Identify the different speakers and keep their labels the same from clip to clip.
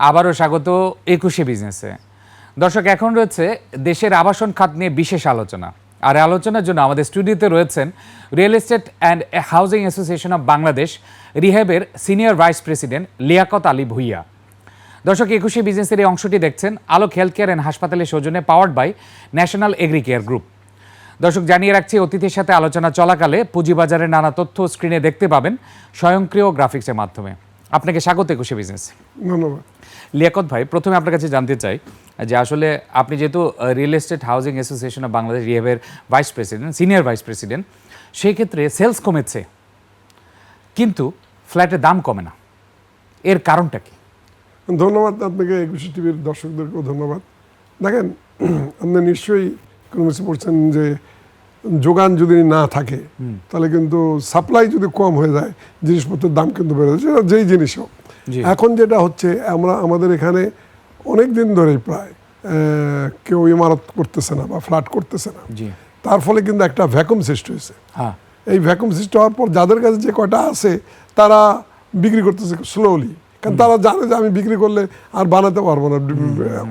Speaker 1: আবারও স্বাগত একুশে বিজনেসে। দর্শক, এখন রয়েছে দেশের আবাসন খাত নিয়ে বিশেষ আলোচনা। আর আলোচনার জন্য আমাদের স্টুডিওতে রয়েছেন real estate and housing association of Bangladesh রিহেবের senior vice president Liaquat Ali Bhuiyan. দর্শক, একুশে বিজনেসের এই অংশটি দেখছেন আলোক হেলথ কেয়ার অ্যান্ড হাসপাতালের সৌজন্যে powered by national agri care group. দর্শক, জানিয়ে রাখছি অতিথির সাথে আলোচনা চলাকালে পুঁজিবাজারের নানা তথ্য স্ক্রিনে দেখতে পাবেন স্বয়ংক্রিয় গ্রাফিক্সের মাধ্যমে। আপনাকে স্বাগত একুশে বিজনেস
Speaker 2: ধন্যবাদ।
Speaker 1: লিয়াকত ভাই প্রথমে আপনার কাছে জানতে চাই যে আসলে আপনি যেহেতু real estate housing association of Bangladesh রিহেবের vice president senior vice president সেই ক্ষেত্রে সেলস কমেছে কিন্তু ফ্ল্যাটের দাম কমে না। এর কারণটা কি?
Speaker 2: ধন্যবাদ আপনাকে একুশে টিভির দর্শকদেরকেও ধন্যবাদ। দেখেন আপনি নিশ্চয়ই কোনো কিছু পড়ছেন যে যোগান যদি না থাকে তাহলে কিন্তু সাপ্লাই যদি কম হয়ে যায় জিনিসপত্রের দাম কিন্তু বেড়ে যায়। সেটা যেই জিনিস হোক। এখন যেটা হচ্ছে আমরা আমাদের এখানে অনেক দিন ধরেই প্রায় কেউ ইমারত করতেছে না বা ফ্ল্যাট করতেছে না। তার ফলে কিন্তু একটা ভ্যাকুম সৃষ্টি হয়েছে।
Speaker 1: হ্যাঁ।
Speaker 2: এই ভ্যাকুম সৃষ্টি হওয়ার পর যাদের কাছে যে কয়টা আছে তারা বিক্রি করতেছে স্লোলি কারণ তারা জানে যে আমি বিক্রি করলে আর বানাতে পারব না।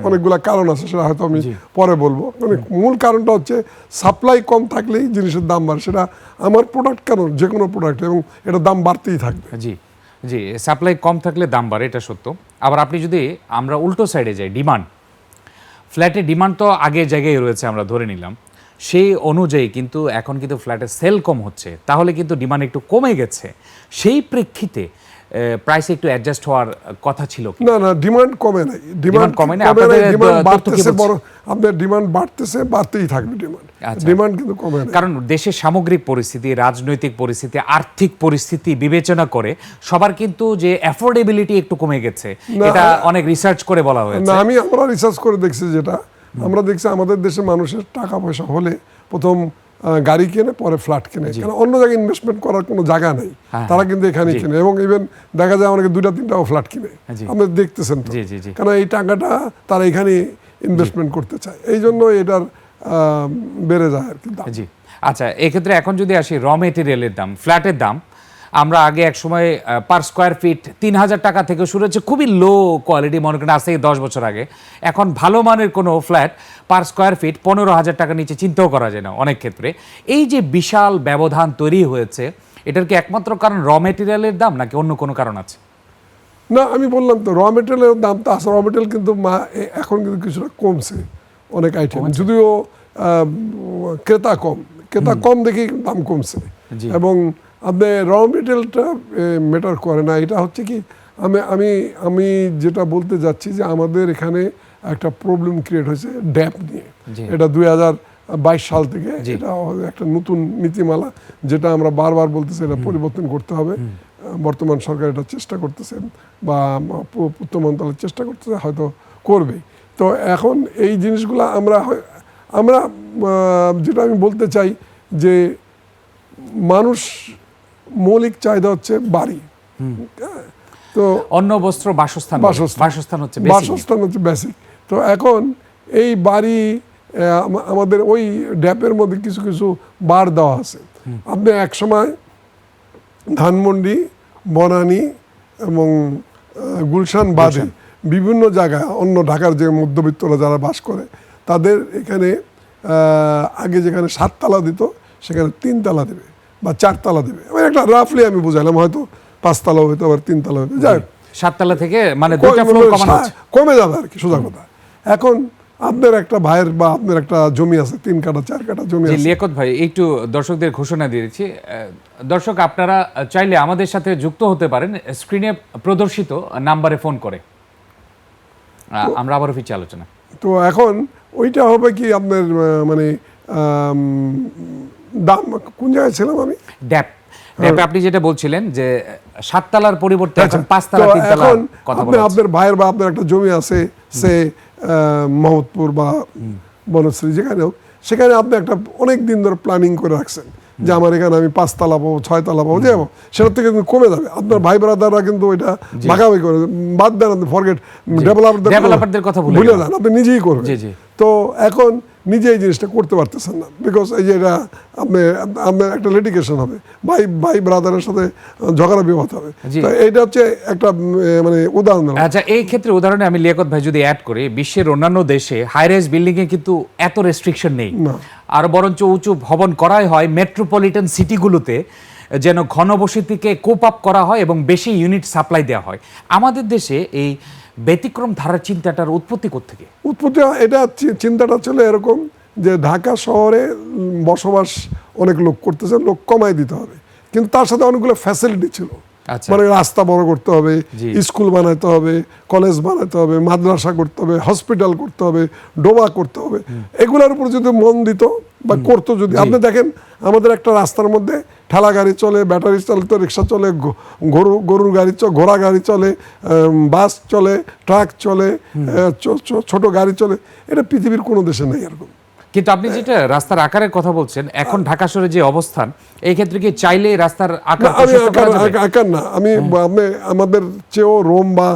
Speaker 2: অনেকগুলা কারণ আছে সেটা হয়তো আমি পরে বলব। মানে মূল কারণটা হচ্ছে সাপ্লাই কম থাকলেই জিনিসের দাম বাড়ে। সেটা আমার প্রোডাক্ট কেন? যে কোনো প্রোডাক্ট এবং এটা দাম বাড়তেই থাকবে।
Speaker 1: জি জি সাপ্লাই কম থাকলে দাম বাড়ে এটা সত্য। আবার আপনি যদি আমরা উল্টো সাইডে যাই ডিমান্ড ফ্ল্যাটের ডিমান্ড তো আগে জায়গায় রয়েছে আমরা ধরে নিলাম। সেই অনুযায়ী কিন্তু এখন কিন্তু ফ্ল্যাটের সেল কম হচ্ছে। তাহলে কিন্তু ডিমান্ড একটু কমে গেছে। সেই প্রেক্ষিতে প্রাইস একটু অ্যাডজাস্ট হওয়ার কথা ছিল কি?
Speaker 2: না না ডিমান্ড কমে নাই। ডিমান্ড
Speaker 1: কমে নাই? আপনাদের
Speaker 2: ডিমান্ড বাড়তেছে বড় আপনার ডিমান্ড বাড়তেছে বাড়তেই থাকবে ডিমান্ড
Speaker 1: আচ্ছা।
Speaker 2: ডিমান্ড কিন্তু কমে নাই।
Speaker 1: কারণ দেশের সামগ্রিক পরিস্থিতি রাজনৈতিক পরিস্থিতি আর্থিক পরিস্থিতি বিবেচনা করে সবার কিন্তু যে অ্যাফোর্ডেবিলিটি একটু কমে গেছে এটা অনেক রিসার্চ করে বলা হয়েছে।
Speaker 2: না আমি আমরা রিসার্চ করে দেখছি যেটা। আমরা দেখছি আমাদের দেশে মানুষের টাকা পয়সা হলে প্রথম গাড়ি কেনে পরে ফ্ল্যাট কেনে। কারণ অন্য জায়গায় ইনভেস্টমেন্ট করার কোনো জায়গা নেই।
Speaker 1: হ্যাঁ,
Speaker 2: তারা কিন্তু এখানে কিনে এবং ইভেন দেখা যায় অনেকে দুইটা তিনটাও ফ্ল্যাট কিনে।
Speaker 1: জি।
Speaker 2: আপনি দেখতেছেন তো। কারণ এই টাকাটা তারা এখানে ইনভেস্টমেন্ট করতে চায়। এই জন্য এটার বেড়ে যায় আর কি
Speaker 1: জি। আচ্ছা এক্ষেত্রে এখন যদি আসি র মেটেরিয়ালের দাম ফ্ল্যাটের দাম আমরা আগে এক সময় পার স্কোয়ার ফিট তিন হাজার টাকা থেকে শুরু হচ্ছে খুবই লো কোয়ালিটি মনে করেন আজ থেকে দশ বছর আগে। এখন ভালো মানের কোনো ফ্ল্যাট পার স্কোয়ার ফিট পনেরো হাজার টাকা নিচে চিন্তাও করা যায় না অনেক ক্ষেত্রে। এই যে বিশাল ব্যবধান তৈরি হয়েছে এটার কি একমাত্র কারণ র মেটেরিয়ালের দাম নাকি অন্য কোনো কারণ আছে?
Speaker 2: না আমি বললাম তো র মেটেরিয়ালের দাম তো আছে র মেটেরিয়াল কিন্তু এখন কিন্তু কিছুটা কমছে অনেক আইটেম যদিও ক্রেতা কম। ক্রেতা কম দেখে দাম কমছে। এবং আপনি র মেটেরিয়ালটা ম্যাটার করে না। এটা হচ্ছে কি আমি আমি আমি যেটা বলতে যাচ্ছি যে আমাদের এখানে একটা প্রবলেম ক্রিয়েট হয়েছে ড্যাপ নিয়ে। এটা দুই হাজার বাইশ সাল থেকে এটা একটা নতুন নীতিমালা যেটা আমরা বারবার বলতেছি এটা পরিবর্তন করতে হবে। বর্তমান সরকার এটা চেষ্টা করতেছে বা পূর্ত মন্ত্রণালয় চেষ্টা করতেছে হয়তো করবে। তো এখন এই জিনিসগুলো আমরা হয়- আমরা যেটা আমি বলতে চাই যে মানুষ মৌলিক চাহিদা হচ্ছে বাড়ি। হ্যাঁ, তো
Speaker 1: অন্য বস্ত্র বাসস্থান।
Speaker 2: বাসস্থান।
Speaker 1: হচ্ছে
Speaker 2: বাসস্থান হচ্ছে বেসিক তো এখন এই বাড়ি আমাদের ওই ড্যাপের মধ্যে কিছু কিছু বার দেওয়া আছে। আপনি এক সময় ধানমন্ডি বনানী এবং গুলশান বাদে বিভিন্ন জায়গায় অন্য ঢাকার যে মধ্যবিত্তরা যারা বাস করে তাদের এখানে আগে যেখানে সাততলা দিত সেখানে তিনতলা দেবে। বা চারতলা দেবে। আমি একটা রাফলি আমি বুঝাইলাম হয়তো পাঁচতলা হইতো আবার তিনতলা হইতো যাই।
Speaker 1: সাততলা থেকে মানে
Speaker 2: কমে- যাবে আর কি সোজা কথা। এখন আপনার একটা ভাইয়ের বা আপনার একটা জমি আছে তিন কাটা চার কাটা জমি আছে।
Speaker 1: লিয়াকত ভাই একটু দর্শকদের ঘোষণা দিয়েছি দর্শক আপনারা চাইলে আমাদের সাথে যুক্ত হতে পারেন। স্ক্রিনে প্রদর্শিত নাম্বারে ফোন করে। আমরা আবারও ফিরছি আলোচনা
Speaker 2: তো এখন ওইটা হবে কি আপনার মানে দাম কোন জায়গায় ছিলাম আমি?
Speaker 1: ড্যাপ ড্যাপে আপনি যেটা বলছিলেন যে সাততলার পরিবর্তে এখন পাঁচতলা তিনতলা কথা বলা
Speaker 2: আপনার ভাইয়ের বা আপনার একটা জমি আছে সে বা বনশ্রী যেখানে হোক সেখানে আপনি একটা অনেক দিন ধরে প্ল্যানিং করে রাখছেন যে আমার এখানে আমি পাঁচতলা পাবো ছয়তলা পাবো যাব সেটার থেকে কিন্তু কমে যাবে। আপনার ভাই ব্রাদাররা কিন্তু ওইটা ভাগাভাগি করে। বাদ দেন আপনি ফরগেট ডেভেলপারদের
Speaker 1: কথা ভুলে
Speaker 2: যান আপনি নিজেই করবেন। তো এখন নিজে এই জিনিসটা করতে পারতেছেন না। বিকজ এই যে এটা আপনি আপনার একটা লিটিগেশন হবে। ভাই ভাই ব্রাদারের সাথে ঝগড়া বিবাদ হবে। এইটা হচ্ছে একটা মানে উদাহরণ।
Speaker 1: আচ্ছা এই ক্ষেত্রে উদাহরণে আমি লিয়াকত ভাই যদি অ্যাড করি বিশ্বের অন্যান্য দেশে হাই রাইজ বিল্ডিং এ কিন্তু এত রেস্ট্রিকশন নেই। আর বরঞ্চ উঁচু ভবন করাই হয় মেট্রোপলিটন সিটিগুলোতে যেন ঘনবসতিকে কোপ আপ করা হয় এবং বেশি ইউনিট সাপ্লাই দেওয়া হয়। আমাদের দেশে এই ব্যতিক্রম ধারার চিন্তাটার উৎপত্তি থেকে
Speaker 2: উৎপত্তি এটা চিন্তাটা ছিল এরকম যে ঢাকা শহরে বসবাস অনেক লোক করতেছে লোক কমাই দিতে হবে। কিন্তু তার সাথে অনেকগুলো ফ্যাসিলিটি ছিল।
Speaker 1: আচ্ছা।
Speaker 2: মানে রাস্তা বড় করতে হবে স্কুল বানাতে হবে কলেজ বানাতে হবে মাদ্রাসা করতে হবে হসপিটাল করতে হবে ডোবা করতে হবে। এগুলোর উপর যদি মন দিত বা করতো যদি। আপনি দেখেন আমাদের একটা রাস্তার মধ্যে ঠেলা গাড়ি চলে ব্যাটারি চালিত রিক্সা চলে গরু গরুর গাড়ি চলে ঘোড়া গাড়ি চলে বাস চলে ট্রাক চলে ছোট গাড়ি চলে এটা পৃথিবীর কোনো দেশে নেই এরকম
Speaker 1: কিন্তু আপনি যেটা রাস্তার আকারের কথা বলছেন এখন ঢাকা শহরে যে অবস্থান এই ক্ষেত্রে কি চাইলে রাস্তার আকার
Speaker 2: আকার না। আমি আমাদের চেয়েও রোম বা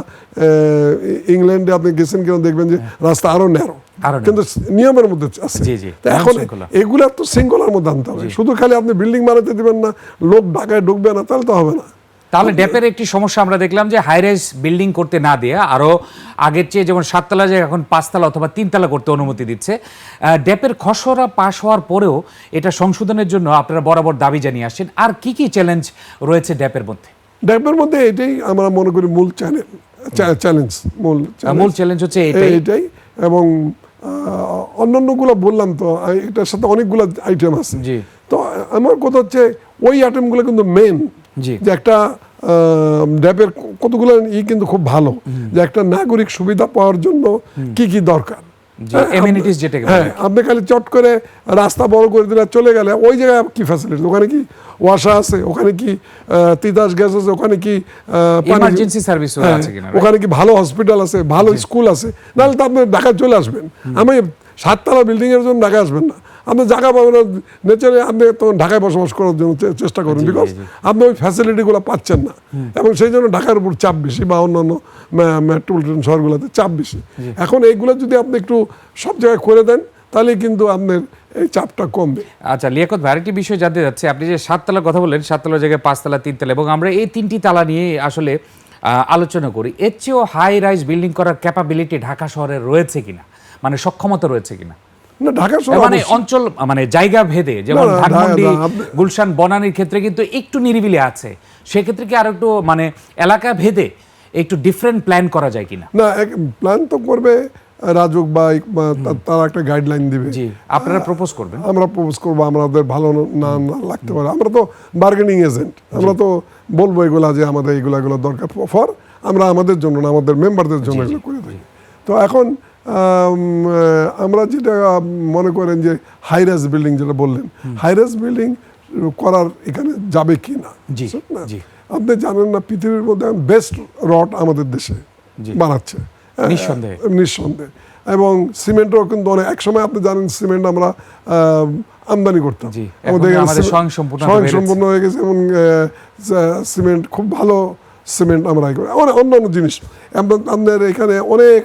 Speaker 2: ইংল্যান্ডে আপনি গেছেন কিনা দেখবেন যে রাস্তা আরও ন্যারো
Speaker 1: আরও
Speaker 2: কিন্তু নিয়মের মধ্যে আছে। এখন এগুলা তো শৃঙ্খলার মধ্যে আনতে হবে। শুধু খালি আপনি বিল্ডিং বানাতে দিবেন না লোক ঢাকায় ঢুকবে না তাহলে তো হবে না।
Speaker 1: তাহলে ড্যাপের একটি সমস্যা আমরা দেখলাম যে হাই রাইজ বিল্ডিং করতে না দিয়ে আরও আগের চেয়ে যেমন সাততলা জায়গা এখন পাঁচতলা অথবা তিনতলা করতে অনুমতি দিচ্ছে ড্যাপের খসড়া পাশ হওয়ার পরেও এটা সংশোধনের জন্য আপনারা বরাবর দাবি জানিয়ে আসছেন। আর কি কি চ্যালেঞ্জ রয়েছে ড্যাপের মধ্যে?
Speaker 2: ড্যামের মধ্যে এটাই আমরা মনে করি মূল চ্যানেল চ্যালেঞ্জ মূল
Speaker 1: মূল চ্যালেঞ্জ হচ্ছে এটাই।
Speaker 2: এবং অন্যান্যগুলো বললাম তো এটার সাথে অনেকগুলো আইটেম আছে।
Speaker 1: জি।
Speaker 2: তো আমার কথা হচ্ছে ওই আইটেমগুলো কিন্তু মেন। যে একটা ড্যাপের কতগুলো ই কিন্তু খুব ভালো। যে একটা নাগরিক সুবিধা পাওয়ার জন্য কি কি দরকার? হ্যাঁ, আপনি- হ্যাঁ। আপনি খালি চট করে রাস্তা বড় করে দিলে চলে গেলে ওই জায়গায় কি ফ্যাসিলিটি ওখানে কি ওয়াশা আছে? ওখানে কি তিতাস গ্যাস আছে? ওখানে কি
Speaker 1: service ও
Speaker 2: হ্যাঁ,
Speaker 1: আছে
Speaker 2: ওখানে কি ভালো হসপিটাল আছে? ভালো স্কুল আছে? নাহলে তো আপনি ঢাকায় চলে আসবেন। আমি সাততলা বিল্ডিং এর জন্য ঢাকায় আসবেন না। আপনি জায়গা পাবেন নেচারে আপনি তখন ঢাকায় বসবাস করার জন্য চেষ্টা করুন বিকজ। আপনি ওই ফ্যাসিলিটিগুলো পাচ্ছেন না। এবং সেই জন্য ঢাকার উপর চাপ বেশি বা অন্যান্য মেট্রোপলিটন শহরগুলোতে চাপ বেশি। এখন এইগুলো যদি আপনি একটু সব জায়গায় করে দেন তাহলে কিন্তু আপনার এই চাপটা কমবে।
Speaker 1: আচ্ছা লিয়াকত ভাই আরেকটি বিষয় জানতে যাচ্ছে। আপনি যে সাততলার কথা বললেন সাততলার জায়গায় পাঁচতলা তিনতলা এবং আমরা এই তিনটি তালা নিয়ে আসলে আলোচনা করি। এর চেয়েও হাই রাইজ বিল্ডিং করার ক্যাপাবিলিটি ঢাকা শহরে রয়েছে কিনা? মানে সক্ষমতা রয়েছে কিনা?
Speaker 2: না ঢাকা শহর
Speaker 1: মানে অঞ্চল মানে জায়গা ভেদে যেমন ধানমন্ডি গুলশান বনানীর ক্ষেত্রে কিন্তু একটু নিরিবিলি আছে। সেক্ষেত্রে কি আর একটু মানে এলাকা ভেদে একটু ডিফারেন্ট প্ল্যান করা যায় কিনা?
Speaker 2: না প্ল্যান তো করবে রাজুক বা তারা একটা গাইডলাইন দিবে।
Speaker 1: আপনারা প্রপোজ করবেন?
Speaker 2: আমরা প্রপোজ করব আমাদের ভালো না না লাগতে পারে। আমরা তো বার্গেনিং এজেন্ট আমরা তো বলব এগুলা যে আমাদের এগুলা এগুলো দরকার ফর আমরা আমাদের জন্য না আমাদের মেম্বারদের জন্য এগুলো করে থাকি। তো এখন আমরা যেটা মনে করেন যে হাইরাস বিল্ডিং যেটা বললেন হাইরাস বিল্ডিং করার এখানে যাবে কি না। আপনি জানেন না পৃথিবীর মধ্যে বেস্ট রড আমাদের দেশে বানাচ্ছে। হ্যাঁ,
Speaker 1: নিঃসন্দেহে।
Speaker 2: নিঃসন্দেহে। এবং সিমেন্টও কিন্তু অনেক একসময় আপনি জানেন সিমেন্ট আমরা আমদানি করতাম।
Speaker 1: আমাদের
Speaker 2: স্বয়ংসম্পূর্ণ হয়ে গেছে এবং সিমেন্ট খুব ভালো সিমেন্ট আমরা। অনেক অন্যান্য জিনিস। আপনাদের এখানে অনেক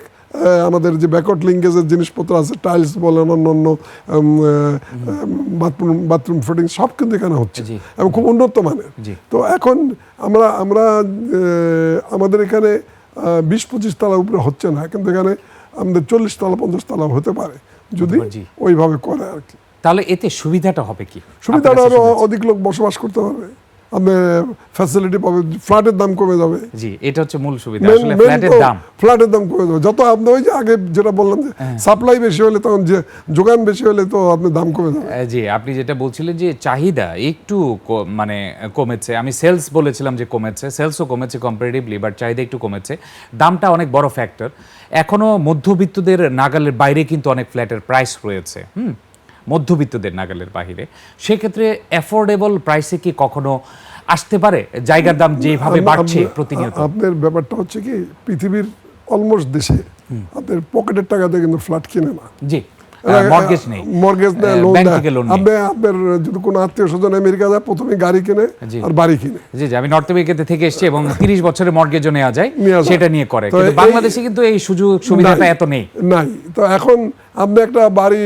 Speaker 2: আমাদের যে ব্যাকওয়ার্ড লিঙ্কেজের জিনিসপত্র আছে টাইলস বলেন অন্য অন্য বাথরুম বাথরুম ফিটিং সব কিন্তু এখানে হচ্ছে এবং খুব উন্নত মানের। তো এখন আমরা আমরা আমাদের এখানে বিশ পঁচিশ তলা উপরে হচ্ছে না কিন্তু এখানে আমাদের চল্লিশ তালা পঞ্চাশ তালা হতে পারে যদি ওইভাবে করে আর কি।
Speaker 1: তাহলে এতে সুবিধাটা হবে কি?
Speaker 2: সুবিধাটা
Speaker 1: আরও
Speaker 2: অধিক লোক বসবাস করতে পারবে। আপনি ফ্যাসিলিটি পাবে ফ্ল্যাটের দাম কমে যাবে।
Speaker 1: জি এটা হচ্ছে মূল সুবিধা আসলে ফ্ল্যাটের দাম।
Speaker 2: ফ্ল্যাটের দাম কমে যাবে। যত আপনি ওই যে আগে যেটা বললাম যে
Speaker 1: হ্যাঁ।
Speaker 2: সাপ্লাই বেশি হলে তখন যে যোগান বেশি হলে তো আপনি দাম কমে যাবে।
Speaker 1: জি আপনি যেটা বলছিলেন যে চাহিদা একটু মানে কমেছে। আমি সেলস বলেছিলাম যে কমেছে। সেলসও কমেছে কম্পারেটিভলি বাট চাহিদা একটু কমেছে। দামটা অনেক বড় ফ্যাক্টর এখনও মধ্যবিত্তদের নাগালের বাইরে কিন্তু অনেক ফ্ল্যাটের প্রাইস রয়েছে। হুম? মধ্যবিত্তদের নাগালের বাহিরে সেক্ষেত্রে অ্যাফোর্ডেবল প্রাইসে কি কখনো আসতে পারে? জায়গার দাম যেভাবে বাড়ছে প্রতিনিয়ত।
Speaker 2: আপনার ব্যাপারটা হচ্ছে কি পৃথিবীর অলমোস্ট দেশে আপনার পকেটের টাকাতে কিন্তু ফ্ল্যাট কিনে না।
Speaker 1: জি। মর্গেজ নেই।
Speaker 2: মর্গেজ
Speaker 1: নেই
Speaker 2: লোন
Speaker 1: ব্যাংক থেকে লোন
Speaker 2: আপনি আপনার যদি কোনো আত্মীয় স্বজন আমেরিকা যায় প্রথমে গাড়ি কিনে আর বাড়ি কিনে।
Speaker 1: জি জি আমি নর্থ আমেরিকাতে থেকে এসেছি এবং তিরিশ বছরের মর্গেজও নেওয়া যায়। সেটা নিয়ে করে। কিন্তু বাংলাদেশে কিন্তু এই সুযোগ সুবিধাটা এত নেই।
Speaker 2: নাই। তো এখন আপনি একটা বাড়ি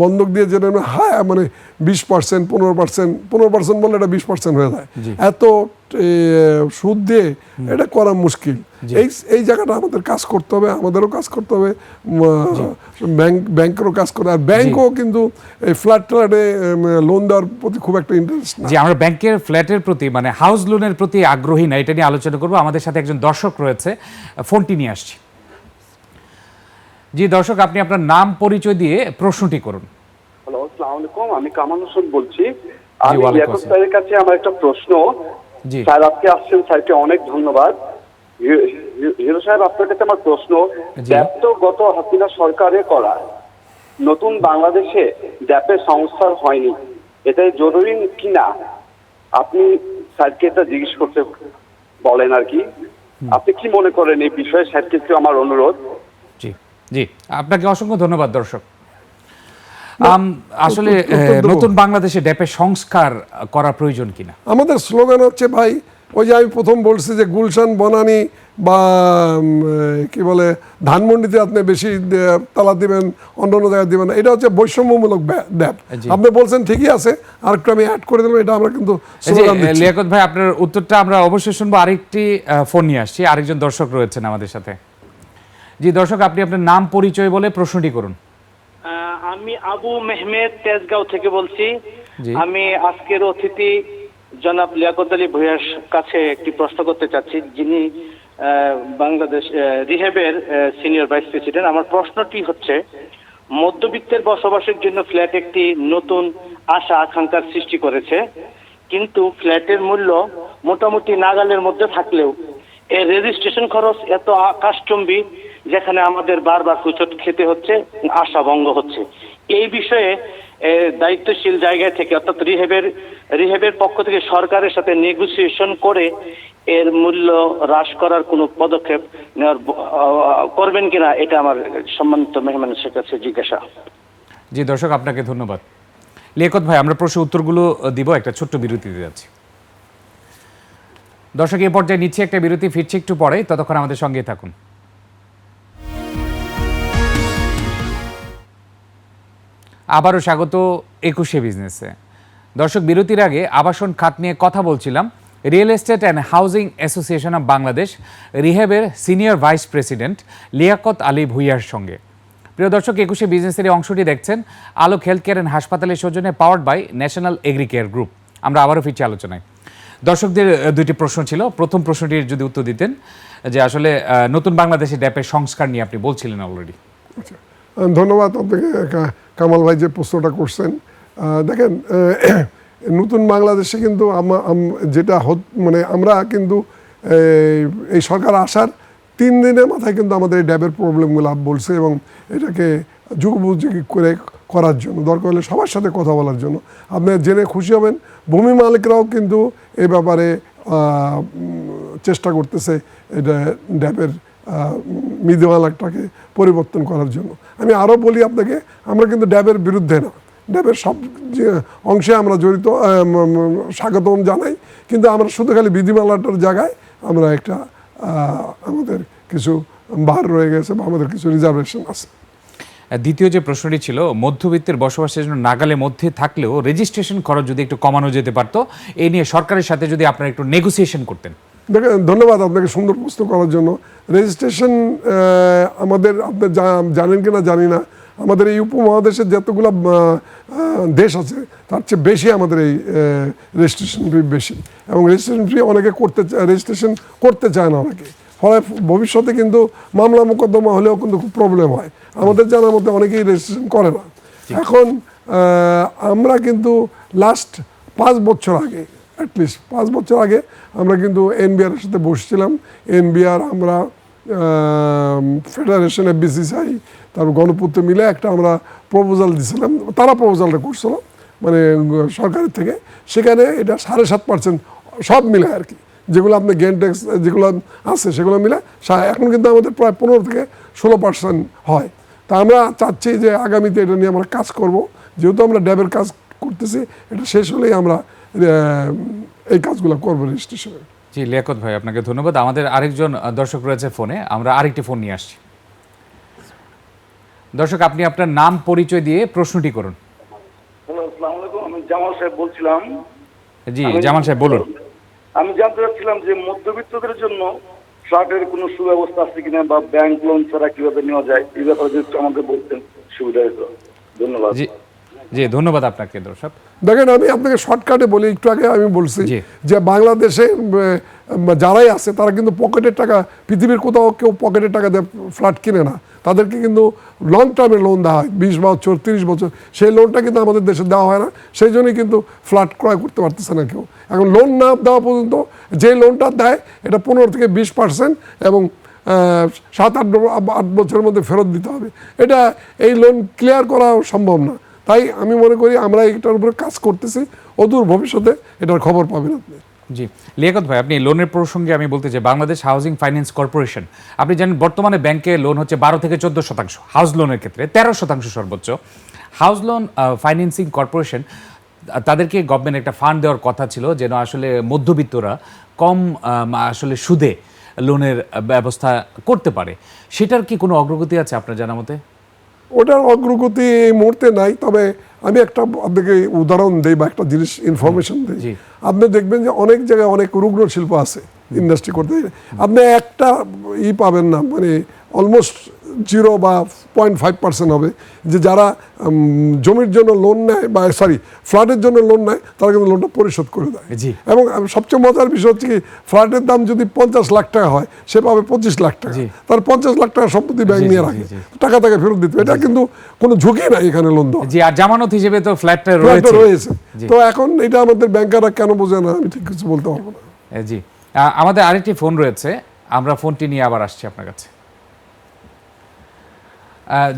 Speaker 2: বন্ধক দিয়ে যেটা হ্যাঁ মানে বিশ পার্সেন্ট পনেরো পার্সেন্ট পনেরো পার্সেন্ট বললে এটা বিশ পার্সেন্ট হয়ে যায়। এত সুদ দিয়ে এটা করা মুশকিল। এই এই জায়গাটা আমাদের কাজ করতে হবে আমাদেরও কাজ করতে হবে ব্যাংক ব্যাংকেরও কাজ করতে আর ব্যাংকও কিন্তু এই ফ্ল্যাট ট্ল্যাটে লোন দেওয়ার প্রতি খুব একটা ইন্টারেস্ট
Speaker 1: যে আমরা ব্যাংকের ফ্ল্যাটের প্রতি মানে হাউস লোনের প্রতি আগ্রহী না এটা নিয়ে আলোচনা করব। আমাদের সাথে একজন দর্শক রয়েছে ফোনটি নিয়ে আসছি। জি দর্শক আপনি আপনার নাম পরিচয় দিয়ে প্রশ্নটি করুন।
Speaker 3: হ্যালো আসসালামু আলাইকুম আমি কামাল হোসেন বলছি। আমি
Speaker 1: আসসালাম।
Speaker 3: স্যারের কাছে আমার একটা প্রশ্ন। স্যার আজকে আসছেন স্যারকে অনেক ধন্যবাদ। হিরো সাহেব আপনার কাছে আমার প্রশ্ন। তো গত হাসিনা সরকারে করা নতুন বাংলাদেশে ড্যাপের সংস্কার হয়নি এটাই জরুরি কি না আপনি স্যারকে এটা জিজ্ঞেস করতে বলেন আর কি। আপনি কি মনে করেন এই বিষয়ে? স্যারকে একটু আমার অনুরোধ।
Speaker 1: জি। আপনাকে অসংখ্য ধন্যবাদ দর্শক। আসলে। নতুন বাংলাদেশে ড্যাপের সংস্কার করা প্রয়োজন কিনা?
Speaker 2: আমাদের স্লোগান হচ্ছে ভাই ওই যে আমি প্রথম বলছি যে গুলশান বনানি বা কি বলে ধানমন্ডিতে আপনি বেশি তালা দিবেন অন্য অন্য জায়গায় দিবেন এটা হচ্ছে বৈষম্যমূলক ড্যাপ আপনি বলছেন ঠিকই আছে আর একটু আমি অ্যাড করে দিলাম এটা আমরা কিন্তু।
Speaker 1: লিয়াকত ভাই আপনার উত্তরটা আমরা অবশ্যই শুনব। আরেকটি ফোন নিয়ে আসছি আরেকজন দর্শক রয়েছেন আমাদের সাথে। জি দর্শক আপনি আপনার নাম পরিচয় বলে প্রশ্নটি করুন।
Speaker 4: আমি আবু মেহমেদ তেজগাঁও থেকে বলছি। আমি আজকের অতিথি জনাব লিয়াকত আলী ভূঁইয়ার কাছে একটি প্রশ্ন করতে চাচ্ছি। যিনি বাংলাদেশ রিহেবের সিনিয়র ভাইস প্রেসিডেন্ট। আমার প্রশ্নটি হচ্ছে মধ্যবিত্তের বসবাসের জন্য ফ্ল্যাট একটি নতুন আশা আকাঙ্ক্ষার সৃষ্টি করেছে। কিন্তু ফ্ল্যাটের মূল্য মোটামুটি নাগালের মধ্যে থাকলেও এর রেজিস্ট্রেশন খরচ এত আকাশচম্বী যেখানে আমাদের বারবার হুচট খেতে হচ্ছে, আশা ভঙ্গ হচ্ছে। এই বিষয়ে দায়িত্বশীল জায়গা থেকে, অর্থাৎ রিহেবের রিহেবের পক্ষ থেকে সরকারের সাথে নেগোসিয়েশন করে এর মূল্য হ্রাস করার কোনো পদক্ষেপ নেওয়ার করবেন কিনা, এটা আমার সম্মানিত মেহমানের কাছে জিজ্ঞাসা।
Speaker 1: জি, দর্শক, আপনাকে ধন্যবাদ। লিয়াকত ভাই, আমরা প্রশ্ন উত্তরগুলো দিব, একটা ছোট্ট বিরতিতে যাচ্ছি। দর্শক, এ পর্যায়ে নিচ্ছে একটা বিরতি, ফিরছে একটু পরে, ততক্ষণ আমাদের সঙ্গে থাকুন। আবারও স্বাগত একুশে বিজনেসে। দর্শক, বিরতির আগে আবাসন খাত নিয়ে কথা বলছিলাম real estate and housing association of Bangladesh রিহেবের senior vice president Liaquat Ali ভুইয়ার সঙ্গে। প্রিয় দর্শক, একুশে বিজনেসের এই অংশটি দেখছেন আলোক হেলথ কেয়ার অ্যান্ড হাসপাতালের সৌজন্যে powered by national agri care group. আমরা আবারও ফিরছি আলোচনায়। দর্শকদের দুইটি প্রশ্ন ছিল। প্রথম প্রশ্নটির যদি উত্তর দিতেন যে আসলে নতুন বাংলাদেশে ড্যাপের সংস্কার নিয়ে আপনি বলছিলেন অলরেডি
Speaker 2: ধন্যবাদ আপনাকে কামাল ভাই যে প্রশ্নটা করছেন। দেখেন নতুন বাংলাদেশে কিন্তু যেটা হত- মানে আমরা কিন্তু, এই- সরকার আসার তিন দিনের মাথায় কিন্তু আমাদের এই ড্যাবের প্রবলেমগুলো বলছে এবং এটাকে যুগোপযোগী করে করার জন্য, দরকার হলে সবার সাথে কথা বলার জন্য। আপনি জেনে খুশি হবেন, ভূমি মালিকরাও কিন্তু এ ব্যাপারে চেষ্টা করতেছে এটা ড্যাবের মিডিওয়ালাটাকে পরিবর্তন করার জন্য। আমি আরও বলি আপনাকে, আমরা কিন্তু ড্যাবের বিরুদ্ধে না। ড্যাবের সব অংশে আমরা জড়িত স্বাগতম জানাই। কিন্তু আমরা শুধু খালি বিধিমালাটার জায়গায় আমরা একটা আমাদের কিছু বার রয়ে গেছে বা আমাদের কিছু রিজার্ভেশন আছে।
Speaker 1: দ্বিতীয় যে প্রশ্নটি ছিল, মধ্যবিত্তের বসবাসের জন্য নাগালের মধ্যে থাকলেও রেজিস্ট্রেশন খরচ যদি একটু কমানো যেতে পারতো এই নিয়ে সরকারের সাথে যদি আপনারা একটু নেগোসিয়েশন করতেন।
Speaker 2: ধন্যবাদ আপনাকে সুন্দর প্রশ্ন করার জন্য। রেজিস্ট্রেশন আমাদের আপনি জানেন কি না জানি না। আমাদের এই উপমহাদেশের যতগুলো দেশ আছে তার চেয়ে বেশি আমাদের এই রেজিস্ট্রেশন ফি বেশি। এবং রেজিস্ট্রেশন ফি অনেকে করতে রেজিস্ট্রেশন করতে চায় না অনেকে। ফলে ভবিষ্যতে কিন্তু মামলা মোকদ্দমা হলেও কিন্তু খুব প্রবলেম হয়। আমাদের জানার মধ্যে অনেকেই রেজিস্ট্রেশন করে না। এখন আমরা কিন্তু লাস্ট পাঁচ বছর আগে অ্যাটলিস্ট পাঁচ বছর আগে আমরা কিন্তু এনবিআর সাথে বসছিলাম। এনবিআর আমরা ফেডারেশন বিসিসিআই তারপর গণপূর্ত মিলে একটা আমরা প্রপোজাল দিছিলাম। তারা প্রপোজালটা করছিল মানে সরকারের থেকে। সেখানে এটা সাড়ে সাত পার্সেন্ট সব মিলে আর কি। যেগুলো আপনার গেন ট্যাক্স, যেগুলো আছে সেগুলো মিলে এখন কিন্তু আমাদের প্রায় পনেরো থেকে ষোলো পার্সেন্ট হয়। তা আমরা চাচ্ছি যে আগামীতে এটা নিয়ে আমরা কাজ করব। যেহেতু আমরা ড্যাবের কাজ করতেছি, এটা শেষ হলেই আমরা এই কাজগুলো করব রেজিস্ট্রেশনের
Speaker 1: জি লিয়াকত ভাই আপনাকে ধন্যবাদ। আমাদের আরেকজন দর্শক রয়েছে ফোনে। আমরা আরেকটি ফোন নিয়ে আসছি। দর্শক আপনি আপনার নাম পরিচয় দিয়ে প্রশ্নটি করুন।
Speaker 5: আমি জামাল সাহেব বলছিলাম।
Speaker 1: জি জামাল সাহেব বলুন।
Speaker 5: আমি জানতে চাচ্ছিলাম যে মধ্যবিত্তদের জন্য ফ্ল্যাটের কোনো সুব্যবস্থা আছে কিনা বা ব্যাংক লোন ছাড়া কীভাবে নেওয়া যায়? এই ব্যাপারে যদি আমাকে বলতেন সুবিধা হতো। ধন্যবাদ।
Speaker 1: জি ধন্যবাদ আপনাকে দর্শক।
Speaker 2: দেখেন আমি আপনাকে শর্টকাটে বলি একটু আগে আমি বলছি যে বাংলাদেশে যারাই আছে তারা কিন্তু পকেটের টাকা পৃথিবীর কোথাও কেউ পকেটের টাকা দিয়ে ফ্ল্যাট কিনে না। তাদেরকে কিন্তু লং টার্মে লোন দেওয়া হয় বিশ বছর তিরিশ বছর। সেই লোনটা কিন্তু আমাদের দেশে দেওয়া হয় না। সেই জন্যই কিন্তু ফ্ল্যাট ক্রয় করতে পারতেছে না কেউ। এখন লোন না দেওয়া পর্যন্ত যে লোনটা দেয় এটা পনেরো থেকে বিশ পার্সেন্ট এবং সাত আট আট বছরের মধ্যে ফেরত দিতে হবে। এটা এই লোন ক্লিয়ার করা সম্ভব না। তাই আমি মনে করি আমরা এটার উপরে কাজ করতেছি। অদূর ভবিষ্যতে এটার খবর পাবেন আপনি।
Speaker 1: জি। লিয়াকত ভাই, আপনি লোনের প্রসঙ্গে আমি বলতে চাই, বাংলাদেশ হাউজিং ফাইন্যান্স কর্পোরেশন আপনি জানেন বর্তমানে ব্যাংকে লোন হচ্ছে বারো থেকে চোদ্দ শতাংশ হাউস লোনের ক্ষেত্রে তেরো শতাংশ সর্বোচ্চ। হাউস লোন ফাইন্যান্সিং কর্পোরেশন তাদেরকে গভর্নমেন্ট একটা ফান্ড দেওয়ার কথা ছিল যেন আসলে মধ্যবিত্তরা কম আসলে সুদে লোনের ব্যবস্থা করতে পারে। সেটার কি কোনো অগ্রগতি আছে আপনার জানা মতে?
Speaker 2: ওটার অগ্রগতি এই মুহূর্তে নাই তবে আমি একটা আপনাকে উদাহরণ দিই বা একটা জিনিস ইনফরমেশন দিই। আপনি দেখবেন যে অনেক জায়গায় অনেক রুগ্ন শিল্প আছে ইন্ডাস্ট্রি করতে। আপনি একটা ই পাবেন না মানে অলমোস্ট জিরো বা পয়েন্ট ফাইভ পার্সেন্ট হবে। যে যারা জমির জন্য লোন নেয় বা সরি ফ্ল্যাটের জন্য লোন নেয় তারা কিন্তু লোনটা পরিশোধ করে দেয়। এবং সবচেয়ে মজার বিষয় হচ্ছে কি ফ্ল্যাটের দাম যদি পঞ্চাশ লাখ টাকা হয় সে পাবে পঁচিশ লাখ টাকা। তার পঞ্চাশ লাখ টাকা সম্পত্তি ব্যাংক নিয়ে রাখে। টাকা তাকে ফেরত দিতে। এটা কিন্তু কোনো ঝুঁকি নাই এখানে লোন দেওয়া
Speaker 1: জি আর জামানত হিসেবে তো ফ্ল্যাটটা রয়েছে।
Speaker 2: তো এখন এটা আমাদের ব্যাংকাররা কেন বোঝে না আমি ঠিক কিছু বলতে পারব না।
Speaker 1: জি। আমাদের আরেকটি ফোন রয়েছে। আমরা ফোনটি নিয়ে আবার আসছি আপনার কাছে।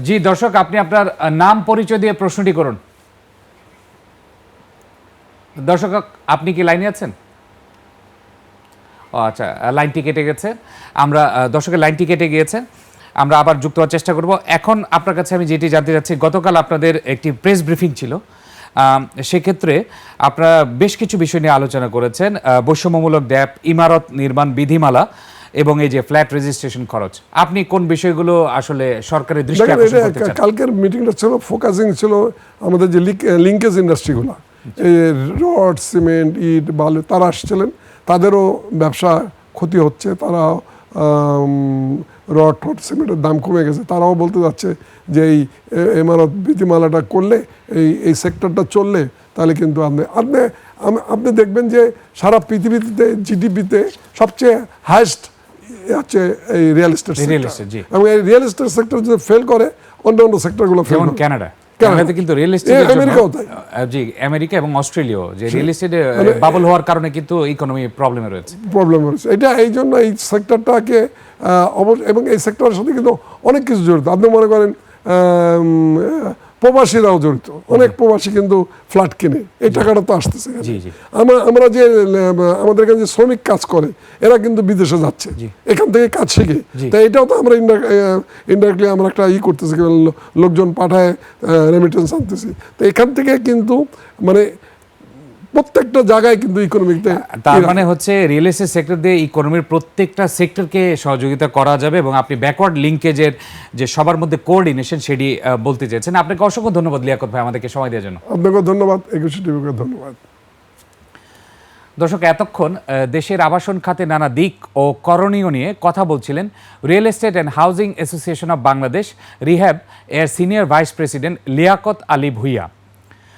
Speaker 1: জি, দর্শক, আপনি আপনার নাম পরিচয় দিয়ে প্রশ্নটি করুন। দর্শক, আপনি কি লাইনে আছেন? ও আচ্ছা লাইনটি কেটে গেছে। আমরা দর্শকের লাইনটি কেটে গিয়েছে। আমরা আবার যুক্ত হওয়ার চেষ্টা করব। এখন আপনার কাছে আমি যেটি জানতে চাচ্ছি, গতকাল আপনাদের একটি প্রেস ব্রিফিং ছিল। সেক্ষেত্রে আপনারা বেশ কিছু বিষয় নিয়ে আলোচনা করেছেন। বৈষম্যমূলক ড্যাপ ইমারত নির্মাণ বিধিমালা এবং এই যে ফ্ল্যাট রেজিস্ট্রেশন খরচ আপনি কোন বিষয়গুলো আসলে সরকারের দৃষ্টি আকর্ষণ করতে চান?
Speaker 2: কালকের মিটিংটা ছিল ফোকাসিং ছিল আমাদের যে লিঙ্কেজ ইন্ডাস্ট্রিগুলো এই রড সিমেন্ট ইট বালু তারা আসছিলেন তাদেরও ব্যবসা ক্ষতি হচ্ছে তারা রড টড সিমেন্টের দাম কমে গেছে তারাও বলতে যাচ্ছে যে এই এমারত বিধিমালাটা করলে এই এই সেক্টরটা চললে তাহলে কিন্তু আপনি আপনি আপনি দেখবেন যে সারা পৃথিবীতে জিডিপিতে সবচেয়ে হাইস্ট হচ্ছে এই রিয়েল এস্টেট
Speaker 1: Real estate, জি।
Speaker 2: এবং এই রিয়েল এস্টেট সেক্টর যদি ফেল করে অন্য অন্য সেক্টরগুলো ফেল
Speaker 1: যেমন কানাডা
Speaker 2: কানাডা।
Speaker 1: কানাডাতে কিন্তু রিয়েল এস্টেট
Speaker 2: আমেরিকাও তাই।
Speaker 1: জি আমেরিকা এবং অস্ট্রেলিয়াও যে রিয়েল এস্টেটে বাবল হওয়ার কারণে কিন্তু ইকোনমি প্রবলেমে রয়েছে।
Speaker 2: প্রবলেম হচ্ছে এটা এই জন্য এই সেক্টরটাকে এবং এই সেক্টরের সাথে কিন্তু অনেক কিছু জড়িত। আপনি মনে করেন প্রবাসীরাও জড়িত। অনেক প্রবাসী কিন্তু ফ্ল্যাট কিনে। এই টাকাটা তো আসতেছে। আমরা আমরা যে আমাদের এখানে যে শ্রমিক কাজ করে এরা কিন্তু বিদেশে যাচ্ছে। এখান থেকে কাজ শিখে। তাই এটাও তো আমরা ইনডাইরেক্টলি আমরা একটা ই করতেছি লোকজন পাঠায় রেমিটেন্স আনতেছি। তো এখান থেকে কিন্তু মানে প্রত্যেকটা জায়গায় কিন্তু ইকোনমিকতে
Speaker 1: তার মানে হচ্ছে রিয়েল এস্টেট সেক্টর দিয়ে ইকোনমির প্রত্যেকটা সেক্টরকে সহযোগিতা করা যাবে এবং আপনি ব্যাকওয়ার্ড লিঙ্কেজের যে সবার মধ্যে কোঅর্ডিনেশন সেটি বলতে চেয়েছেন। আপনাকে অসংখ্য ধন্যবাদ লিয়াকত ভাই আমাদেরকে সময় দেওয়ার জন্য।
Speaker 2: আপনাকে ধন্যবাদ। একুশে টিভিকে ধন্যবাদ।
Speaker 1: দর্শক এতক্ষণ দেশের আবাসন খাতে নানা দিক ও করণীয় নিয়ে কথা বলছিলেন real estate and housing association of Bangladesh REHAB এর senior vice president Liaquat Ali Bhuiyan.